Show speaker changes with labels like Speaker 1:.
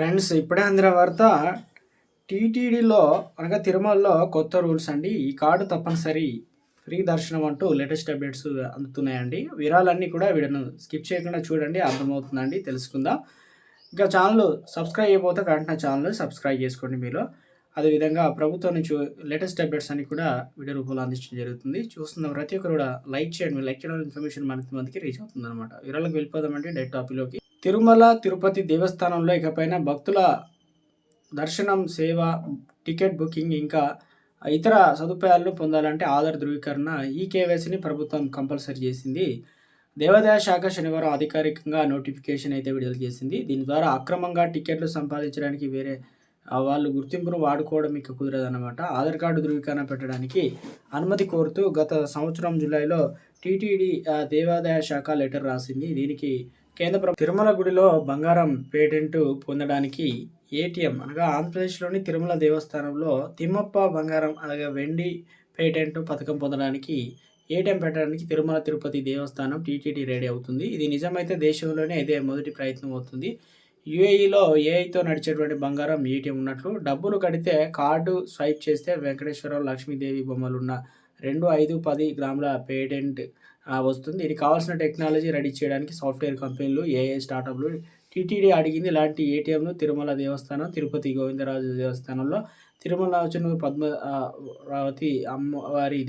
Speaker 1: Friends ఇప్పుడే అందిన వార్త టీటీడీలో అనగా తిరుమలలో కొత్త రూల్స్ అండి. ఈ కార్డు తప్పనిసరి ఫ్రీ దర్శనం అంటూ లేటెస్ట్ అప్డేట్స్ అందుతున్నాయండి. వివరాలన్నీ కూడా వీడియోను స్కిప్ చేయకుండా చూడండి అర్థమవుతుందండి తెలుసుకుందాం. ఇంకా ఛానల్ సబ్స్క్రైబ్ అయిపోతే వెంటనే ఛానల్ సబ్స్క్రైబ్ చేసుకోండి మీరు అదేవిధంగా ప్రభుత్వం నుంచి లేటెస్ట్ అప్డేట్స్ అన్ని కూడా వీడియో రూపంలో అందించడం జరుగుతుంది. చూస్తున్న ప్రతి ఒక్కరు కూడా లైక్ చేయండి. లైక్ చేయడం ఇన్ఫర్మేషన్ మనకి మందికి రీచ్ అవుతుంది అనమాట వివరాలకు వెళ్ళిపోదామంటే డైరెక్ట్ టాపిక్లోకి. తిరుమల తిరుపతి దేవస్థానంలో ఇకపైన భక్తుల దర్శనం సేవ టికెట్ బుకింగ్ ఇంకా ఇతర సదుపాయాలను పొందాలంటే ఆధార్ ధృవీకరణ ఈ కేవైసీని ప్రభుత్వం కంపల్సరీ చేసింది. దేవాదాయ శాఖ శనివారం అధికారికంగా నోటిఫికేషన్ అయితే విడుదల చేసింది. దీని ద్వారా అక్రమంగా టికెట్లు సంపాదించడానికి వేరే వాళ్ళు గుర్తింపును వాడుకోవడం ఇక కుదరదన్నమాట. ఆధార్ కార్డు ధృవీకరణ పెట్టడానికి అనుమతి కోరుతూ గత సంవత్సరం జూలైలో టీటీడీ దేవాదాయ శాఖ లెటర్ రాసింది. దీనికి కేంద్ర తిరుమల గుడిలో బంగారం పేటెంట్ పొందడానికి ఏటీఎం అనగా ఆంధ్రప్రదేశ్లోని తిరుమల దేవస్థానంలో తిమ్మప్ప బంగారం అనగా వెండి పేటెంట్ పథకం పొందడానికి ఏటీఎం పెట్టడానికి తిరుమల తిరుపతి దేవస్థానం టీటీడీ రెడీ అవుతుంది. ఇది నిజమైతే దేశంలోనే ఇదే మొదటి ప్రయత్నం అవుతుంది. యుఏఈలో ఏఐతో నడిచేటువంటి బంగారం ఏటీఎం ఉన్నట్లు డబ్బులు కడితే కార్డు స్వైప్ చేస్తే వెంకటేశ్వరరావు లక్ష్మీదేవి బొమ్మలు ఉన్న రెండు ఐదు పది గ్రాముల పేటెంట్ వస్తుంది. ఇది కావాల్సిన టెక్నాలజీ రెడీ చేయడానికి సాఫ్ట్వేర్ కంపెనీలు ఏఐ స్టార్టప్లు టీటీడీ అడిగింది. ఇలాంటి ఏటీఎంలు తిరుమల దేవస్థానం తిరుపతి గోవిందరాజు దేవస్థానంలో. తిరుమల వచ్చిన పద్మ రావతి అమ్మవారి దేవ